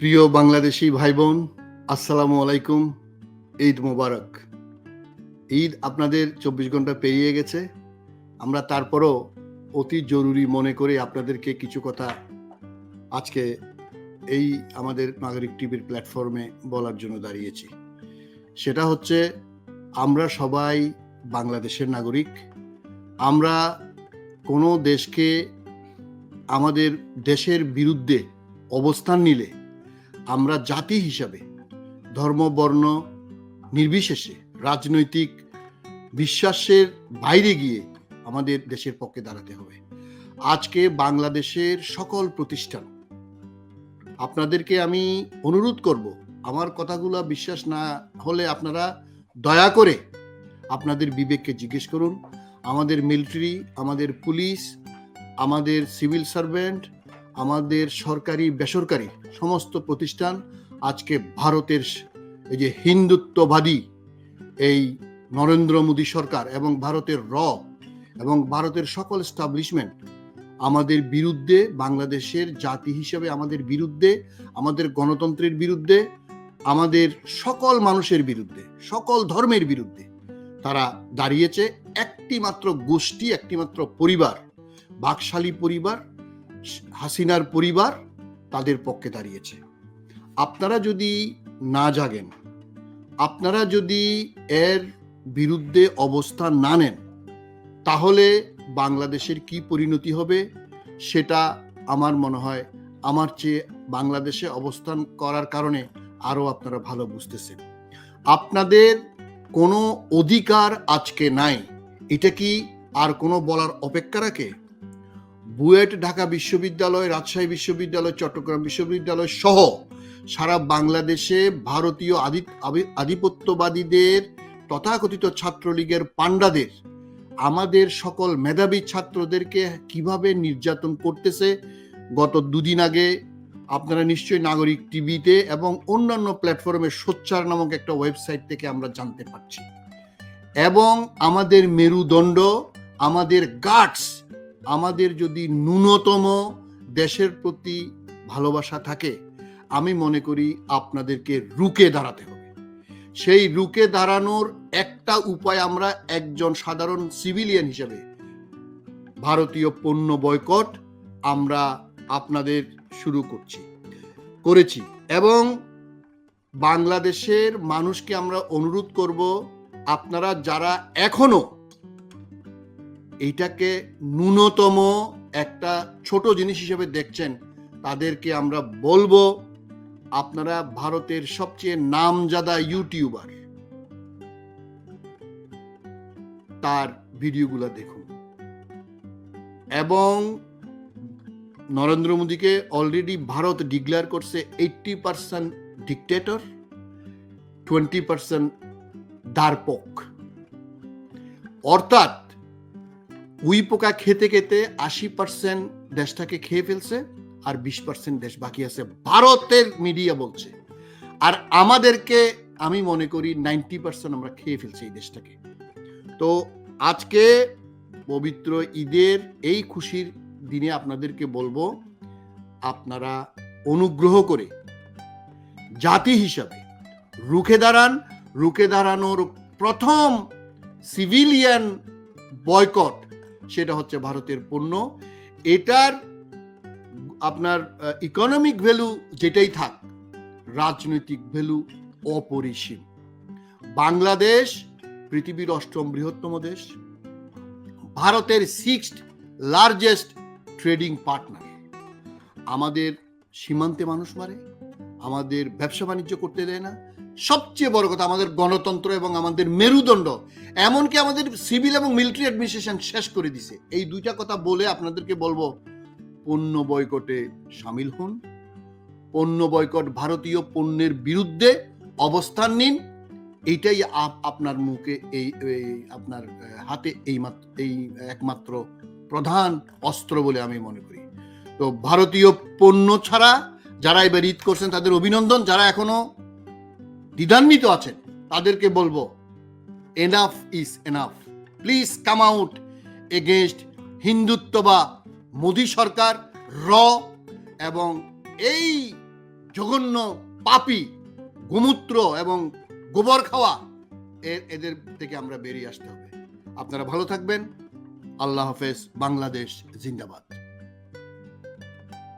প্রিয় বাংলাদেশি ভাই বোন আসসালামু আলাইকুম, ঈদ মোবারক। ঈদ আপনাদের চব্বিশ ঘণ্টা পেরিয়ে গেছে। আমরা তারপরও অতি জরুরি মনে করে আপনাদেরকে কিছু কথা আজকে এই আমাদের নাগরিক টিভির প্ল্যাটফর্মে বলার জন্য দাঁড়িয়েছি। সেটা হচ্ছে, আমরা সবাই বাংলাদেশের নাগরিক। আমরা কোনো দেশকে আমাদের দেশের বিরুদ্ধে অবস্থান নিলে আমরা জাতি হিসাবে, ধর্ম, বর্ণ নির্বিশেষে, রাজনৈতিক বিশ্বাসের বাইরে গিয়ে আমাদের দেশের পক্ষে দাঁড়াতে হবে। আজকে বাংলাদেশের সকল প্রতিষ্ঠান, আপনাদেরকে আমি অনুরোধ করব, আমার কথাগুলো বিশ্বাস না হলে আপনারা দয়া করে আপনাদের বিবেককে জিজ্ঞেস করুন। আমাদের মিলিটারি, আমাদের পুলিশ, আমাদের সিভিল সার্ভেন্ট আমাদের সরকারি, বেসরকারি সমস্ত প্রতিষ্ঠান আজকে ভারতের এই যে হিন্দুত্ববাদী এই নরেন্দ্র মোদী সরকার এবং ভারতের র এবং ভারতের সকল স্টাবলিশমেন্ট আমাদের বিরুদ্ধে, বাংলাদেশের জাতি হিসেবে আমাদের বিরুদ্ধে, আমাদের গণতন্ত্রের বিরুদ্ধে, আমাদের সকল মানুষের বিরুদ্ধে, সকল ধর্মের বিরুদ্ধে তারা দাঁড়িয়েছে। একটি মাত্র গোষ্ঠী একটি মাত্র পরিবার, বাকশালী পরিবার হাসিনার পরিবার তাদের পক্ষে দাঁড়িয়েছে। আপনারা যদি না জাগেন, আপনারা যদি এর বিরুদ্ধে অবস্থান না নেন, তাহলে বাংলাদেশের কি পরিণতি হবে সেটা আমার মনে হয় আমার চেয়ে বাংলাদেশে অবস্থান করার কারণে আরও আপনারা ভালো বুঝতেছেন। আপনাদের কোনো অধিকার আজকে নাই। এটা কি আর কোনো বলার অপেক্ষা রাখে? বুয়েট, ঢাকা বিশ্ববিদ্যালয়, রাজশাহী বিশ্ববিদ্যালয়, চট্টগ্রাম বিশ্ববিদ্যালয় সহ সারা বাংলাদেশে ভারতীয় আধি আধিপত্যবাদীদের তথাকথিত ছাত্রলীগের পাণ্ডাদের, আমাদের সকল মেধাবী ছাত্রদেরকে কীভাবে নির্যাতন করতেছে, গত দুদিন আগে আপনারা নিশ্চয়ই নাগরিক টিভিতে এবং অন্যান্য প্ল্যাটফর্মে সোচ্চার নামক একটা ওয়েবসাইট থেকে আমরা জানতে পারছি। এবং আমাদের মেরুদণ্ড, আমাদের গার্ডস আমাদের যদি ন্যূনতম দেশের প্রতি ভালোবাসা থাকে, আমি মনে করি আপনাদেরকে রুকে দাঁড়াতে হবে। সেই রুকে দাঁড়ানোর একটা উপায় আমরা একজন সাধারণ সিভিলিয়ান হিসেবে, ভারতীয় পণ্য বয়কট আমরা আপনাদের শুরু করছি, করেছি এবং বাংলাদেশের মানুষকে আমরা অনুরোধ করব, আপনারা যারা এখনও এইটাকে ন্যূনতম একটা ছোট জিনিস হিসেবে দেখছেন, তাদেরকে আমরা বলব, আপনারা ভারতের সবচেয়ে নামজাদা ইউটিউবার, তার ভিডিওগুলো দেখুন। এবং নরেন্দ্র মোদীকে অলরেডি ভারত ডিক্লেয়ার করছে eighty percent dictator twenty percent দারপক অর্থাৎ উই পোকা খেতে খেতে আশি পার্সেন্ট দেশটাকে খেয়ে ফেলছে আর বিশ পার্সেন্ট দেশ বাকি আছে ভারতের মিডিয়া বলছে। আর আমাদেরকে আমি মনে করি নাইনটি পার্সেন্ট আমরা খেয়ে ফেলছি এই দেশটাকে। তো আজকে পবিত্র ঈদের এই খুশির দিনে আপনাদেরকে বলব, আপনারা অনুগ্রহ করে জাতি হিসাবে রুখে দাঁড়ান, রুখে দাঁড়ানোর প্রথম সিভিলিয়ান বয়কট সেটা হচ্ছে ভারতের পণ্য। এটার আপনার ইকোনমিক ভ্যালু যেটাই থাক, রাজনৈতিক ভ্যালু অপরিসীম। বাংলাদেশ পৃথিবীর অষ্টম বৃহত্তম দেশ। ভারতের সিক্সথ লার্জেস্ট ট্রেডিং পার্টনার আমাদের সীমান্তে মানুষ মারে, আমাদের ব্যবসা বাণিজ্য করতে দেয় না সবচেয়ে বড় কথা আমাদের গণতন্ত্র এবং আমাদের মেরুদণ্ড, এমনকি আমাদের সিভিল এবং মিলিটারি অ্যাডমিনিস্ট্রেশন শেষ করে দিছে। এই দুইটা কথা বলে আপনাদেরকে বলব, পণ্য বয়কটে সামিল হন, পণ্য বয়কট ভারতীয় পণ্যের বিরুদ্ধে অবস্থান নিন। এইটাই আপ- আপনার মুখে এই আপনার হাতে এই এই একমাত্র প্রধান অস্ত্র বলে আমি মনে করি। তো ভারতীয় পণ্য ছাড়া যারা এবার ঈদ করছেন তাদের অভিনন্দন, যারা এখনও দ্বিধান্বিত আছেন। তাদেরকে বলব enough is enough please come out against Hindutva বা মোদী সরকার, র এবং এই জঘন্য পাপি, গোমূত্র এবং গোবর খাওয়া এদের থেকে আমরা বেরিয়ে আসতে হবে। আপনারা ভালো থাকবেন। আল্লাহ হাফেজ, বাংলাদেশ জিন্দাবাদ।